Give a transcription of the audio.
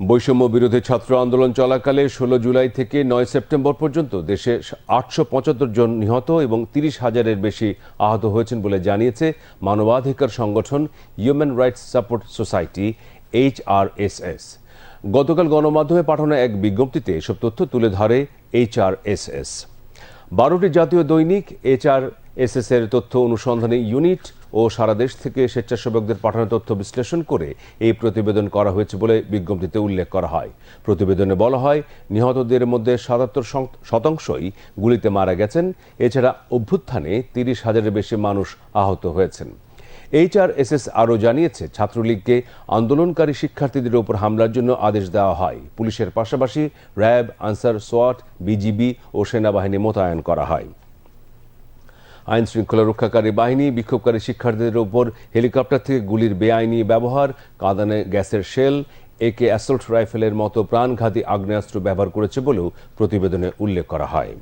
বৈষম্য বিরোধী ছাত্র আন্দোলন চলাকালে ষোলো জুলাই থেকে নয় সেপ্টেম্বর পর্যন্ত দেশে আটশো পঁচাত্তর জন নিহত এবং তিরিশ হাজারের বেশি আহত হয়েছেন বলে জানিয়েছে মানবাধিকার সংগঠন Human Rights Support Society HRSS গতকাল গণমাধ্যমে পাঠানো এক বিজ্ঞপ্তিতে এসব তথ্য তুলে ধরে এইচআরএসএস বারোটি জাতীয় দৈনিক এইচআর এসএস এর তথ্য অনুসন্ধানী ইউনিট ও সারা দেশ থেকে স্বেচ্ছাসেবকদের পাঠানো তথ্য বিশ্লেষণ করে এই প্রতিবেদন করা হয়েছে বলে বিজ্ঞপ্তিতে উল্লেখ করা হয়। প্রতিবেদনে বলা হয়, নিহতদের মধ্যে সাতাত্তর শতাংশই গুলিতে মারা গেছেন। এছাড়া অভ্যুত্থানে তিরিশ হাজারের বেশি মানুষ আহত হয়েছেন। এইচআরএসএস আরও জানিয়েছে, ছাত্রলীগকে আন্দোলনকারী শিক্ষার্থীদের উপর হামলার জন্য আদেশ দেওয়া হয়। পুলিশের পাশাপাশি র্যাব, আনসার, সোয়াট, বিজিবি ও সেনাবাহিনী মোতায়েন করা হয়। আইন শৃঙ্খলা রক্ষাকারী বাহিনী, বিক্ষোভকারী শিক্ষার্থীদের ওপর হেলিকপ্টার থেকে গুলির বেআইনি ব্যবহার, কাঁদানে গ্যাসের শেল, একে অ্যাসল্ট রাইফেলের মতো প্রাণঘাতী আগ্নেয়াস্ত্র ব্যবহার করেছে বলেও প্রতিবেদনে উল্লেখ করা হয়।